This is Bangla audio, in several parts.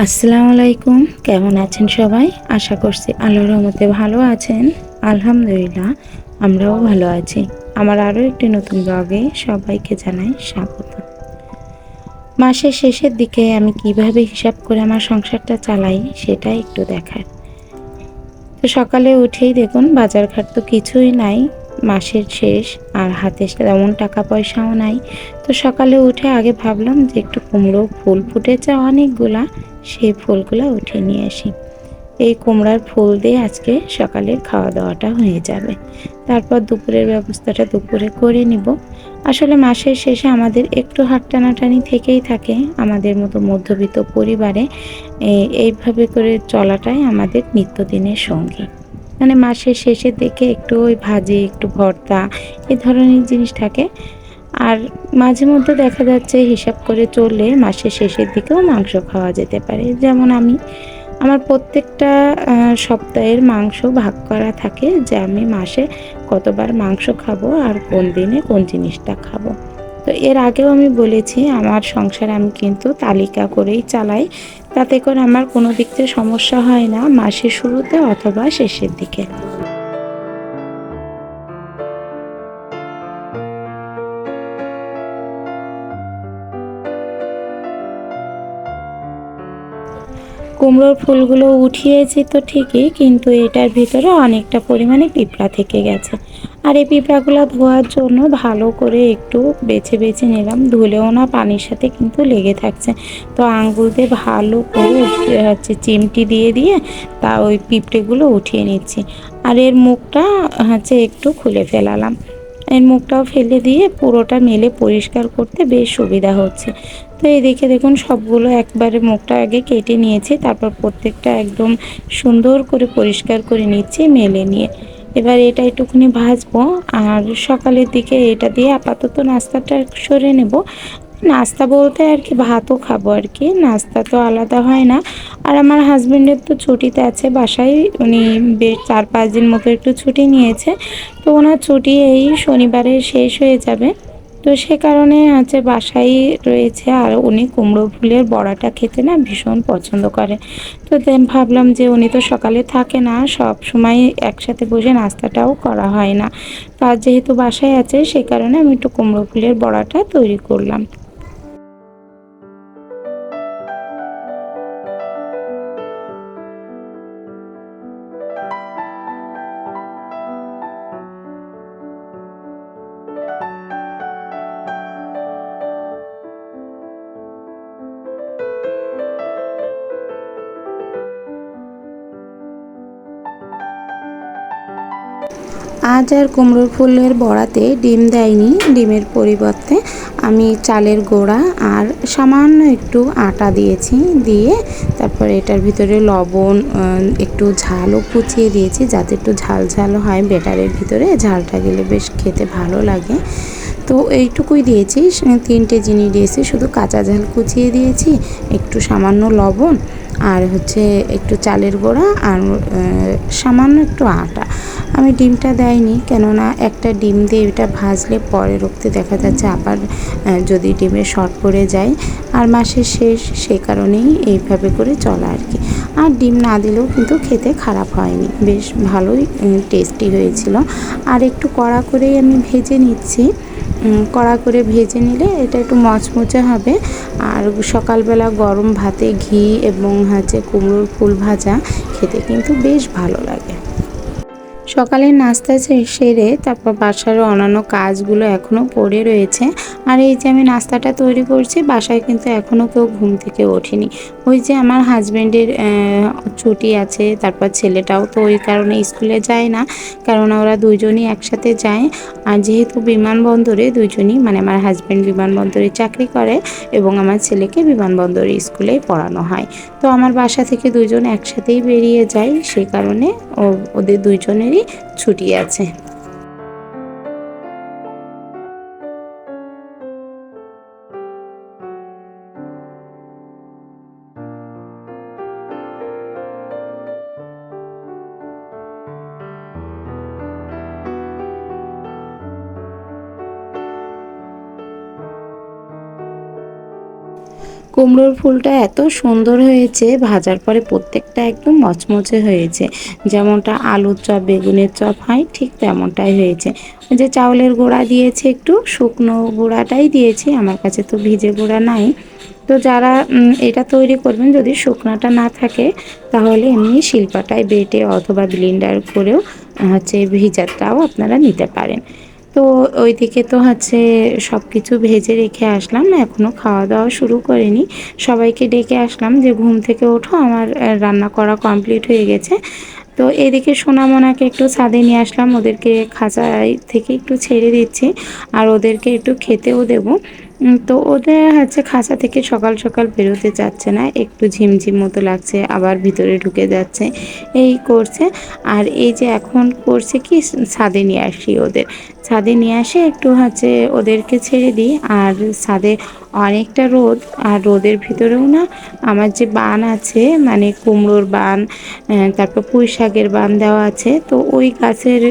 আসসালামু আলাইকুম, কেমন আছেন সবাই? আশা করছি আল্লাহর রহমতে ভালো আছেন। আলহামদুলিল্লাহ, আমরাও ভালো আছি। আমার আরও একটি নতুন ব্লগে সবাইকে জানাই স্বাগত। মাসের শেষের দিকে আমি কীভাবে হিসাব করে আমার সংসারটা চালাই সেটা একটু দেখার। তো সকালে উঠেই দেখুন, বাজারঘাট তো কিছুই নাই। মাসের শেষ আর হাতে তেমন টাকা পয়সাও নাই। তো সকালে উঠে আগে ভাবলাম যে একটু কুমড়ো ফুল ফুটেছে অনেকগুলা, সেই ফুলগুলো উঠে নিয়ে আসি। এই কুমড়ার ফুল দিয়ে আজকে সকালের খাওয়া দাওয়াটা হয়ে যাবে। তারপর দুপুরের ব্যবস্থাটা দুপুরে করে নিব। আসলে মাসের শেষে আমাদের একটু হাট টানাটানি থেকেই থাকে আমাদের মতো মধ্যবিত্ত পরিবারে। এইভাবে করে চলাটাই আমাদের নিত্যদিনের সঙ্গী। মানে মাসের শেষের দিকে একটু ওই ভাজি, একটু ভর্তা এ ধরনের জিনিস থাকে। আর মাঝে মধ্যে দেখা যাচ্ছে হিসাব করে চললে মাসের শেষের দিকেও মাংস খাওয়া যেতে পারে। যেমন আমি, আমার প্রত্যেকটা সপ্তাহের মাংস ভাগ করা থাকে যে আমি মাসে কতবার মাংস খাব আর কোন দিনে কোন জিনিসটা খাব। তো এর আগেও আমি বলেছি, আমার সংসার আমি কিন্তু তালিকা করেই চালাই। তাতে করে আমার কোনো দিক থেকে সমস্যা হয় না, মাসের শুরুতে অথবা শেষের দিকে। কুমড়োর ফুলগুলো উঠিয়েছি তো ঠিকই, কিন্তু এটার ভিতরে অনেকটা পরিমাণে পিঁপড়া থেকে গেছে। আর এই পিঁপড়াগুলো ধোয়ার জন্য ভালো করে একটু বেছে বেছে নিলাম। ধুলেও না পানির সাথে কিন্তু লেগে থাকছে। তো আঙ্গুল দিয়ে ভালো করে, হচ্ছে চিমটি দিয়ে দিয়ে তা ওই পিঁপড়েগুলো উঠিয়ে নিচ্ছি। আর এর মুখটা, হচ্ছে একটু খুলে ফেলালাম। এর মুখটাও ফেলে দিয়ে পুরোটা মেলে পরিষ্কার করতে বেশ সুবিধা হচ্ছে। তো এদিকে দেখুন সবগুলো একবারে মুখটা আগে কেটে নিয়েছি, তারপর প্রত্যেকটা একদম সুন্দর করে পরিষ্কার করে নিচ্ছি মেলে নিয়ে। এবার এটা একটুখানি ভাজবো, আর সকালের দিকে এটা দিয়ে আপাতত নাস্তাটা সরে নেব। নাস্তা বলতে আর কি ভাতও খাব আর কি, নাস্তা তো আলাদা হয় না। আর আমার হাজব্যান্ডের তো ছুটিতে আছে বাসায়, উনি বেশ চার পাঁচ দিন মতো একটু ছুটি নিয়েছে। তো ওনার ছুটি এই শনিবারে শেষ হয়ে যাবে। তো সে কারণে আছে, বাসায় রয়েছে আর উনি কুমড়ো ফুলের বড়াটা খেতে না ভীষণ পছন্দ করে। তো দেন ভাবলাম যে উনি তো সকালে থাকে না, সব সময় একসাথে বসে নাস্তাটাও করা হয় না। তার যেহেতু বাসায় আছে, সে কারণে আমি একটু কুমড়ো ফুলের বড়াটা তৈরি করলাম। আজ আর কুমড়োর ফুলের বড়াতে ডিম দেয়নি। ডিমের পরিবর্তে আমি চালের গোড়া আর সামান্য একটু আটা দিয়েছি, দিয়ে তারপর এটার ভিতরে লবণ একটু ঝালও কুচিয়ে দিয়েছি যাতে একটু ঝাল ঝাল হয় বেটারের ভিতরে ঝালটা গেলে বেশ খেতে ভালো লাগে। তো এইটুকুই দিয়েছি, তিনটে জিনিস দিয়েছি, শুধু কাঁচা ঝাল কুচিয়ে দিয়েছি, একটু সামান্য লবণ আর হচ্ছে একটু চালের গোড়া আর সামান্য একটু আটা। আমি ডিমটা দেয়নি, কেননা একটা ডিম দিয়ে এটা ভাজলে পরে রক্তে দেখা যাচ্ছে আবার যদি ডিমে শর্ট পড়ে যায়, আর মাসের শেষ সেই কারণেই এইভাবে করে চলা আর কি। আর ডিম না দিলেও কিন্তু খেতে খারাপ হয়নি, বেশ ভালোই টেস্টি হয়েছিল। আর একটু কড়া করেই আমি ভেজে নিচ্ছি। কড়া করে ভেজে নিলে এটা একটু মচমচে হবে। আর সকালবেলা গরম ভাতে ঘি এবং হচ্ছে কুমড়োর ফুল ভাজা খেতে কিন্তু বেশ ভালো লাগে। সকালের নাস্তা সেরে তারপর বাসার অন্যান্য কাজগুলো এখনও পড়ে রয়েছে। আর এই যে আমি নাস্তাটা তৈরি করছি, বাসায় কিন্তু এখনও কেউ ঘুম থেকে ওঠেনি। ওই যে আমার হাজব্যান্ডের ছুটি আছে, তারপর ছেলেটাও তো ওই কারণে স্কুলে যায় না, কারণ ওরা দুজনই একসাথে যায়। আর যেহেতু বিমানবন্দরে দুজনই মানে আমার হাজব্যান্ড বিমানবন্দরে চাকরি করে এবং আমার ছেলেকে বিমানবন্দরে স্কুলেই পড়ানো হয়। তো আমার বাসা থেকে দুজন একসাথেই বেরিয়ে যায়, সে কারণে ওদের দুইজনেরই ছুটি আছে। কুমড়োর ফুলটা এত সুন্দর হয়েছে, ভাজার পরে প্রত্যেকটা একদম মচমচে হয়েছে। যেমনটা আলুর চপ, বেগুনের চপ হয়, ঠিক তেমনটাই হয়েছে। যে চাউলের গুঁড়া দিয়েছে একটু, শুকনো গুঁড়াটাই দিয়েছি, আমার কাছে তো ভিজে গুঁড়া নাই। তো যারা এটা তৈরি করবেন, যদি শুকনাটা না থাকে, তাহলে এমনি শিল্পাটায় বেটে অথবা ব্লিন্ডার করেও হচ্ছে ভিজাটাও আপনারা নিতে পারেন। তো ওইদিকে তো হচ্ছে সব কিছু ভেজে রেখে আসলাম এখনও খাওয়া দাওয়া শুরু করিনি। সবাইকে ডেকে আসলাম যে ঘুম থেকে ওঠো, আমার রান্না করা কমপ্লিট হয়ে গেছে। তো এদিকে সোনামোনাকে একটু ছাদে নিয়ে আসলাম, ওদেরকে খাঁচায় থেকে একটু ছেড়ে দিচ্ছি, আর ওদেরকে একটু খেতেও দেবো। তো ওদের হচ্ছে খাঁচা থেকে সকাল সকাল বেরোতে চাচ্ছে না, একটু ঝিমঝিম মতো লাগছে, আবার ভিতরে ঢুকে যাচ্ছে। এই করছে, আর এই যে এখন করছে কি, ছাদে নিয়ে আসি ওদের। ছাদে নিয়ে আসে একটু হচ্ছে ওদেরকে ছেড়ে দিই, আর ছাদে অনেকটা রোদ, আর রোদের ভিতরেও না আমার যে বান আছে মানে কুমড়োর বান তারপর পুঁই শাকের বান দেওয়া আছে, তো ওই গাছের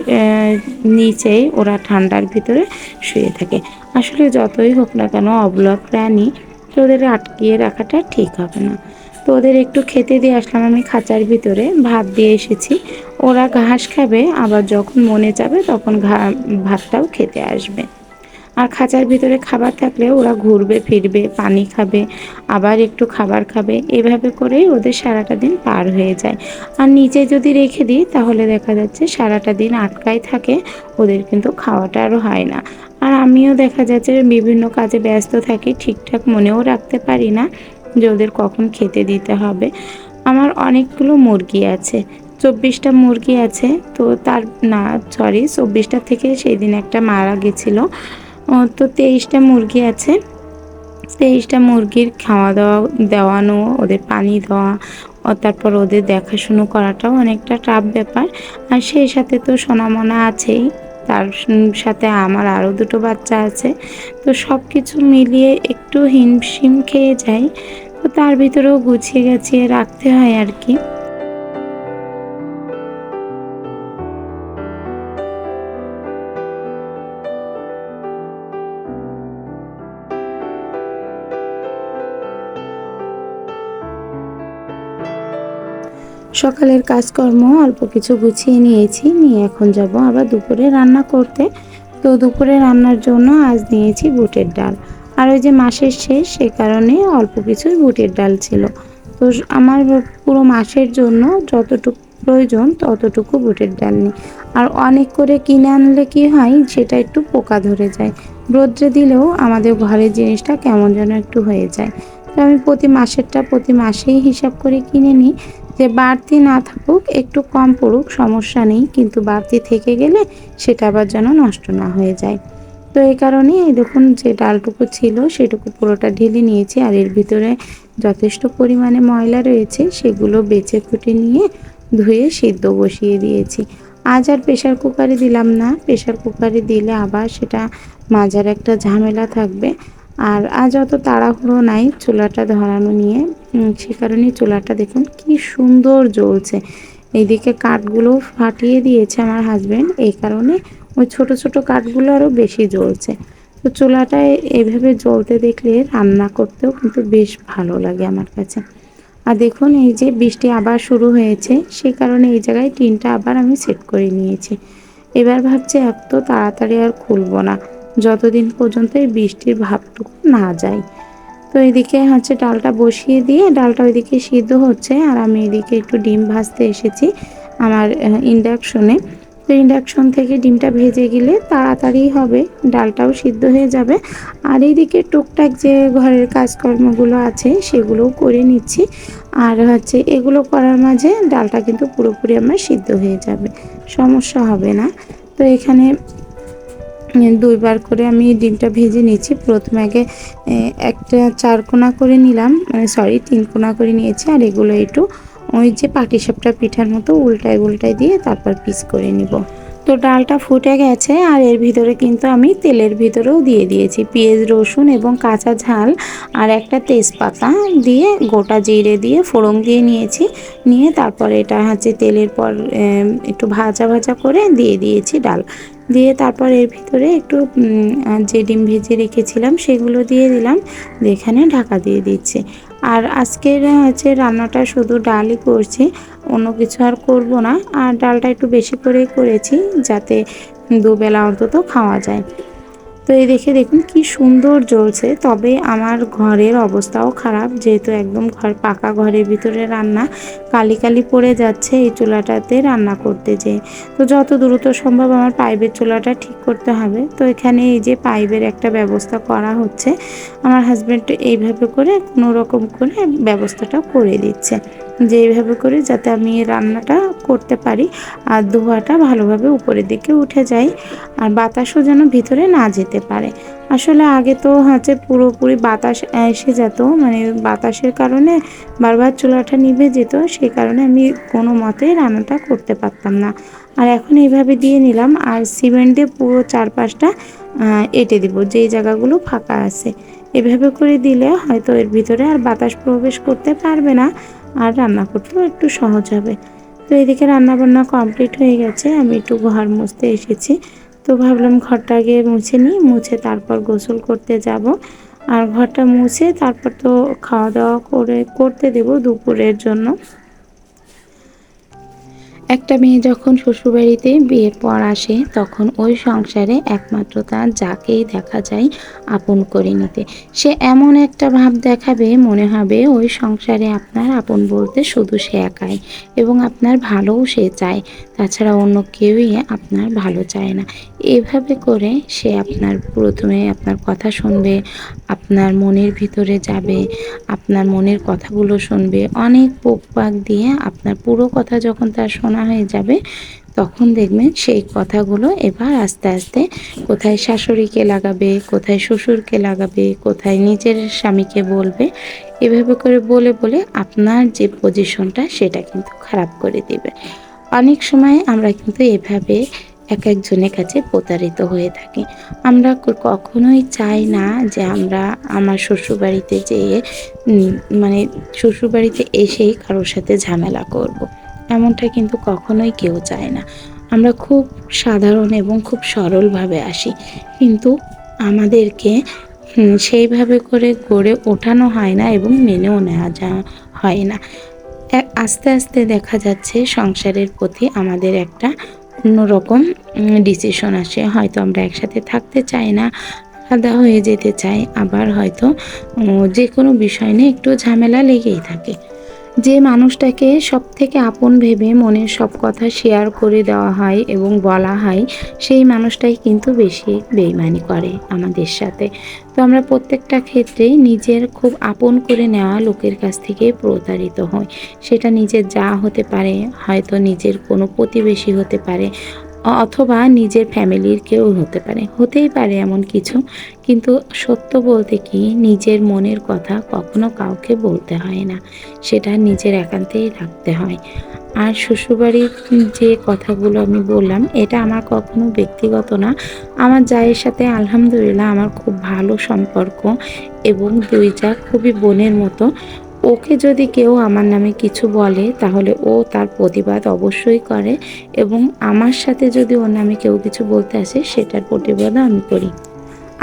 নিচেই ওরা ঠান্ডার ভিতরে শুয়ে থাকে। আসলে যতই হোক না কেন অবলা প্রাণী তো ওদের আটকিয়ে রাখাটা ঠিক হবে না। তো ওদের একটু খেতে দিয়ে আসলাম আমি খাঁচার ভিতরে, ভাত দিয়ে এসেছি। ওরা ঘাস খাবে, আবার যখন মনে যাবে তখন ঘা, ভাতটাও খেতে আসবে। আর খাঁচার ভিতরে খাবার থাকলে ওরা ঘুরবে, ফিরবে, পানি খাবে, আবার একটু খাবার খাবে। এভাবে করেই ওদের সারাটা দিন পার হয়ে যায়। আর নিচে যদি রেখে দিই, তাহলে দেখা যাচ্ছে সারাটা দিন আটকাই থাকে, ওদের কিন্তু খাওয়াটা আরও হয় না। আর আমিও দেখা যাচ্ছে বিভিন্ন কাজে ব্যস্ত থাকি, ঠিকঠাক মনেও রাখতে পারি না যে ওদের কখন খেতে দিতে হবে। আমার অনেকগুলো মুরগি আছে, চব্বিশটা মুরগি আছে। তো তার, না সরি চব্বিশটা থেকে সেই দিন একটা মারা গেছিল। তো তেইশটা মুরগি আছে। তেইশটা মুরগির খাওয়া দাওয়া, দেওয়ানো, ওদের পানি দেওয়া, ও, তারপর ওদের দেখাশুনো করাটাও অনেকটা টাফ ব্যাপার। আর সেই সাথে তো সোনামনা আছেই, তার সাথে আমার আরও দুটো বাচ্চা আছে। তো সব কিছু মিলিয়ে একটু হিমশিম খেয়ে যাই, তো তার ভিতরেও গুছিয়ে গাছিয়ে রাখতে হয় আর কি। সকালের কাজকর্ম, অল্প কিছু গুছিয়ে নিয়েছি। নিয়ে এখন যাব আবার দুপুরে রান্না করতে। তো দুপুরে রান্নার জন্য আজ নিয়েছি বুটের ডাল। আর ওই যে মাসের শেষ, সে কারণে অল্প কিছুই বুটের ডাল ছিল। তো আমার পুরো মাসের জন্য যতটুকু প্রয়োজন ততটুকু বুটের ডাল নিই। আর অনেক করে কিনে আনলে কি হয়, সেটা একটু পোকা ধরে যায়। রোদ্রে দিলেও আমাদের ঘরের জিনিসটা কেমন যেন একটু হয়ে যায়। তো আমি প্রতি মাসেরটা প্রতি মাসেই হিসাব করে কিনে নিই। যে বাড়তি না থাকুক, একটু কম পড়ুক, সমস্যা নেই। কিন্তু বাড়তি থেকে গেলে সেটা আবার যেন নষ্ট না হয়ে যায়। তো এই কারণে এই দেখুন যে ডালটুকু ছিল, সেটুকু পুরোটা ঢেলে নিয়েছি। আর এর ভিতরে যথেষ্ট পরিমাণে ময়লা রয়েছে, সেগুলো বেছে ফুটে নিয়ে ধুয়ে সিদ্ধ বসিয়ে দিয়েছি। আজ আর প্রেশার কুকারে দিলাম না। প্রেশার কুকারে দিলে আবার সেটা মাজার একটা ঝামেলা থাকবে। আর আজ অত তাড়াহুড়ো নাই চুলাটা ধরানো নিয়ে। সে কারণে চুলাটা দেখুন কি সুন্দর জ্বলছে। এইদিকে কাঠগুলো ফাটিয়ে দিয়েছে আমার হাজব্যান্ড এই কারণে ওই ছোট ছোট কাঠগুলো আরও বেশি জ্বলছে। তো চুলাটা এভাবে জ্বলতে দেখলে রান্না করতেও কিন্তু বেশ ভালো লাগে আমার কাছে। আর দেখুন এই যে বৃষ্টি আবার শুরু হয়েছে, সে কারণে এই জায়গায় টিনটা আবার আমি সেট করে নিয়েছি। এবার ভাবছি এত তাড়াতাড়ি আর খুলবো না। যতদিন পর্যন্ত এই বৃষ্টির ভাবটুকু না যায়। তো এদিকে হচ্ছে ডালটা বসিয়ে দিয়ে ডালটা ওইদিকে সিদ্ধ হচ্ছে আর আমি এদিকে একটু ডিম ভাজতে এসেছি আমার ইন্ডাকশনে। তো ইন্ডাকশন থেকে ডিমটা ভেজে গেলে তাড়াতাড়ি হবে, ডালটাও সিদ্ধ হয়ে যাবে। আর এইদিকে টুকটাক যে ঘরের কাজকর্মগুলো আছে সেগুলোও করে নিচ্ছি। আর হচ্ছে এগুলো করার মাঝে ডালটা কিন্তু পুরোপুরি আমার সিদ্ধ হয়ে যাবে, সমস্যা হবে না। তো এখানে দুইবার করে আমি ডিমটা ভেজে নিয়েছি। প্রথমে আগে একটা চার কোনা করে নিলাম মানে সরি তিন কোনা করে নিয়েছি, আর এগুলো একটু ওই যে পাটিসাপটা পিঠার মতো উল্টায় উল্টায় দিয়ে তারপর পিস করে নিব। তো ডালটা ফুটে গেছে, আর এর ভিতরে কিন্তু আমি তেলের ভিতরেও দিয়ে দিয়েছি। পেঁয়াজ, রসুন এবং কাঁচা ঝাল, আর একটা তেজপাতা দিয়ে গোটা জিরে দিয়ে ফোড়ন দিয়ে নিয়েছি। নিয়ে তারপরে এটা হচ্ছে তেলের পর একটু ভাজা ভাজা করে দিয়ে দিয়েছি ডাল। দিয়ে তারপর এর ভিতরে একটু যে ডিম ভেজে রেখেছিলাম সেগুলো দিয়ে দিলাম এখানে ঢাকা দিয়ে দিচ্ছে। আর আজকের হচ্ছে রান্নাটা শুধু ডালই করছি, অন্য কিছু আর করব না। আর ডালটা একটু বেশি করেই করেছি, যাতে দুবেলা অন্তত খাওয়া যায়। তো এই দেখে দেখুন কি সুন্দর জ্বলছে। তবে আমার ঘরের অবস্থাও খারাপ, যেহেতু একদম ঘর, পাকা ঘরের ভিতরে রান্না কালি কালি পড়ে যাচ্ছে এই চুলাটাতে রান্না করতে যে তো যত দ্রুত সম্ভব আমার পাইপের চুলাটা ঠিক করতে হবে। তো এখানে এই যে পাইপের একটা ব্যবস্থা করা হচ্ছে, আমার হাজব্যান্ড এইভাবে করে কোনো রকম করে ব্যবস্থাটা করে দিচ্ছে। যে এইভাবে করে যাতে আমি রান্নাটা করতে পারি আর ধোয়াটা ভালোভাবে উপরের দিকে উঠে যায় আর বাতাসও যেন ভিতরে না যেতে পারে। আসলে আগে তো হচ্ছে পুরোপুরি বাতাস এসে যেত মানে বাতাসের কারণে বারবার চুলাটা নিভে যেত সেই কারণে আমি কোনো মতে রান্নাটা করতে পারতাম না। আর এখন এইভাবে দিয়ে নিলাম আর সিমেন্টে পুরো চারপাশটা এঁটে দিব, যেই জায়গাগুলো ফাঁকা আছে। এভাবে করে দিলে হয়তো এর ভিতরে আর বাতাস প্রবেশ করতে পারবে না। আর রান্না করতেও একটু সহজ হবে। তো এদিকে রান্নাবান্না কমপ্লিট হয়ে গেছে, আমি একটু ঘর মুছতে এসেছি। তো ভাবলাম ঘরটা আগে মুছে নিই, মুছে তারপর গোসল করতে যাব। আর ঘরটা মুছে তারপর তো খাওয়া দাওয়া করে করতে দেব দুপুরের জন্য। একটা মেয়ে যখন শ্বশুরবাড়িতে বিয়ের পর আসে, তখন ওই সংসারে একমাত্র তার যাকেই দেখা যায় আপন করে নিতে। সে এমন একটা ভাব দেখাবে, মনে হবে ওই সংসারে আপনার আপন বলতে শুধু সে একাই এবং আপনার ভালোও সে চায়। তাছাড়া অন্য কেউই আপনার ভালো চায় না। এভাবে করে সে আপনার প্রথমে আপনার কথা শুনবে, আপনার মনের ভিতরে যাবে, আপনার মনের কথাগুলো শুনবে। অনেক পোক পাক দিয়ে আপনার পুরো কথা যখন তার শোনা হয়ে যাবে, তখন দেখবেন সেই কথাগুলো এবার আস্তে আস্তে কোথায় শাশুড়িকে লাগাবে, কোথায় শ্বশুরকে লাগাবে, কোথায় নিজের স্বামীকে বলবে, এভাবে করে বলে বলে আপনার যে পজিশনটা সেটা কিন্তু খারাপ করে দেবে অনেক সময় আমরা কিন্তু এভাবে এক একজনের কাছে প্রতারিত হয়ে থাকি আমরা কখনোই চাই না যে আমরা আমার শ্বশুরবাড়িতে যেয়ে মানে শ্বশুরবাড়িতে এসেই কারোর সাথে ঝামেলা করব। এমনটা কিন্তু কখনোই কেউ চায় না। আমরা খুব সাধারণ এবং খুব সরলভাবে আসি। কিন্তু আমাদেরকে সেইভাবে করে গড়ে ওঠানো হয় না এবং মেনেও নেওয়া যা হয় না। আস্তে আস্তে দেখা যাচ্ছে সংসারের প্রতি আমাদের একটা অন্যরকম ডিসিশন আসে। হয়তো আমরা একসাথে থাকতে চাই না, আলাদা হয়ে যেতে চাই, আবার হয়তো যে কোনো বিষয় নিয়ে একটু ঝামেলা লেগেই থাকে। যে মানুষটাকে সব থেকে আপন ভেবে মনের সব কথা শেয়ার করে দেওয়া হয় এবং বলা হয়, সেই মানুষটাই কিন্তু বেশি বেইমানি করে আমাদের সাথে। তো আমরা প্রত্যেকটা ক্ষেত্রেই নিজের খুব আপন করে নেওয়া লোকের কাছ থেকে প্রতারিত হই। সেটা নিজের যা হতে পারে, হয়তো নিজের কোনো প্রতিবেশী হতে পারে অথবা নিজের ফ্যামিলির কেউ হতে পারে। হতেই পারে এমন কিছু, কিন্তু সত্য বলতে কি, নিজের মনের কথা কখনো কাউকে বলতে হয় না। সেটা নিজের একান্তেই রাখতে হয়। আর শ্বশুরবাড়ির যে কথাগুলো আমি বললাম, এটা আমার কখনো ব্যক্তিগত না। আমার জায়ের সাথে আলহামদুলিল্লাহ আমার খুব ভালো সম্পর্ক এবং দুই যা খুবই বোনের মতো। ওকে যদি কেউ আমার নামে কিছু বলে, তাহলে ও তার প্রতিবাদ অবশ্যই করে এবং আমার সাথে যদি ওর নামে কেউ কিছু বলতে আসে, সেটার প্রতিবাদও আমি করি।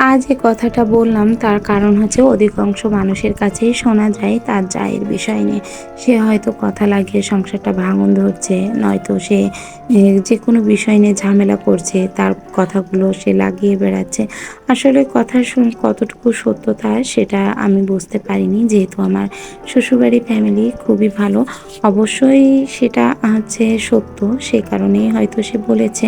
আজ এ কথাটা বললাম, তার কারণ হচ্ছে অধিকাংশ মানুষের কাছেই শোনা যায় তার জায়ের বিষয় নিয়ে। সে হয়তো কথা লাগিয়ে সংসারটা ভাঙন ধরছে, নয়তো সে যে কোনো বিষয় নিয়ে ঝামেলা করছে, তার কথাগুলো সে লাগিয়ে বেড়াচ্ছে। আসলে কথা শুন কতটুকু সত্যতা সেটা আমি বুঝতে পারিনি, যেহেতু আমার শ্বশুরবাড়ি ফ্যামিলি খুবই ভালো। অবশ্যই সেটা হচ্ছে সত্য, সে কারণেই হয়তো সে বলেছে,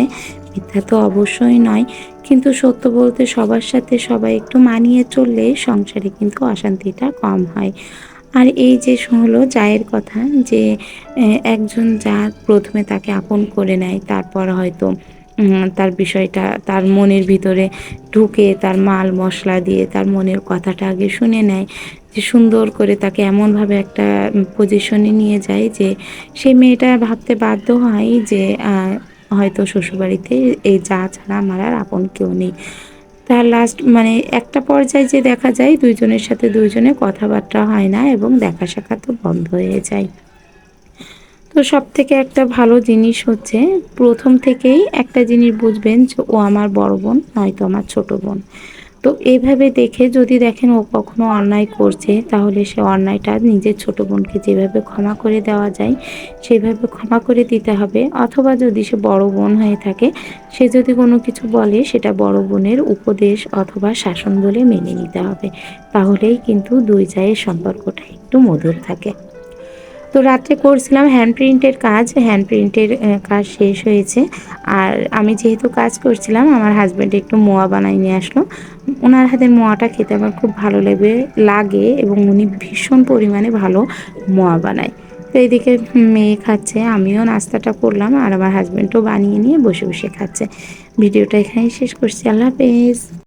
মিথ্যা তো অবশ্যই নয়। কিন্তু সত্য বলতে সবার সাথে সবাই একটু মানিয়ে চললে সংসারে কিন্তু অশান্তিটা কম হয়। আর এই যে হলো জায়ের কথা যে একজন যা প্রথমে তাকে আপন করে নেয়, তারপর হয়তো তার বিষয়টা, তার মনের ভিতরে ঢুকে, তার মাল মশলা দিয়ে, তার মনের কথাটা আগে শুনে নেয়, যে সুন্দর করে তাকে এমনভাবে একটা পজিশনে নিয়ে যায় যে সেই মেয়েটা ভাবতে বাধ্য হয় যে হয়তো শ্বশুরবাড়িতে এই যা ছাড়া আমার আর আপন কেউ নেই। তার লাস্ট মানে একটা পর্যায়ে যে দেখা যায়, দুইজনের সাথে দুইজনে কথাবার্তা হয় না এবং দেখা সাক্ষাৎ তো বন্ধ হয়ে যায়। তো সব থেকে একটা ভালো জিনিস হচ্ছে, প্রথম থেকেই একটা জিনিস বুঝবেন যে ও আমার বড় বোন, নয়তো আমার ছোট বোন। তো এইভাবে দেখে যদি দেখেন ও কখনো অন্যায় করছে, তাহলে সে অন্যায়টা নিজের ছোট বোনকে যেভাবে ক্ষমা করে দেওয়া যায়, সেভাবে ক্ষমা করে দিতে হবে। অথবা যদি সে বড় বোন হয়ে থাকে, সে যদি কোনো কিছু বলে, সেটা বড় বোনের উপদেশ অথবা শাসন বলে মেনে নিতে হবে। তাহলেই কিন্তু দুই জায়ের সম্পর্কটা একটু মধুর থাকে। তো রাত্রে করছিলাম হ্যান্ড প্রিন্টের কাজ হ্যান্ড প্রিন্টের কাজ শেষ হয়েছে। আর আমি যেহেতু কাজ করছিলাম, আমার হাজব্যান্ড একটু মোয়া বানাই নিয়ে আসলো। ওনার হাতের মোয়াটা খেতে আমার খুব ভালো লাগবে লাগে এবং উনি ভীষণ পরিমাণে ভালো মোয়া বানায়। তো এদিকে মেয়ে খাচ্ছে, আমিও নাস্তাটা করলাম আর আমার হাজব্যান্ডও বানিয়ে নিয়ে বসে বসে খাচ্ছে। ভিডিওটা এখানেই শেষ করছি, আল্লাহ হাফেজ।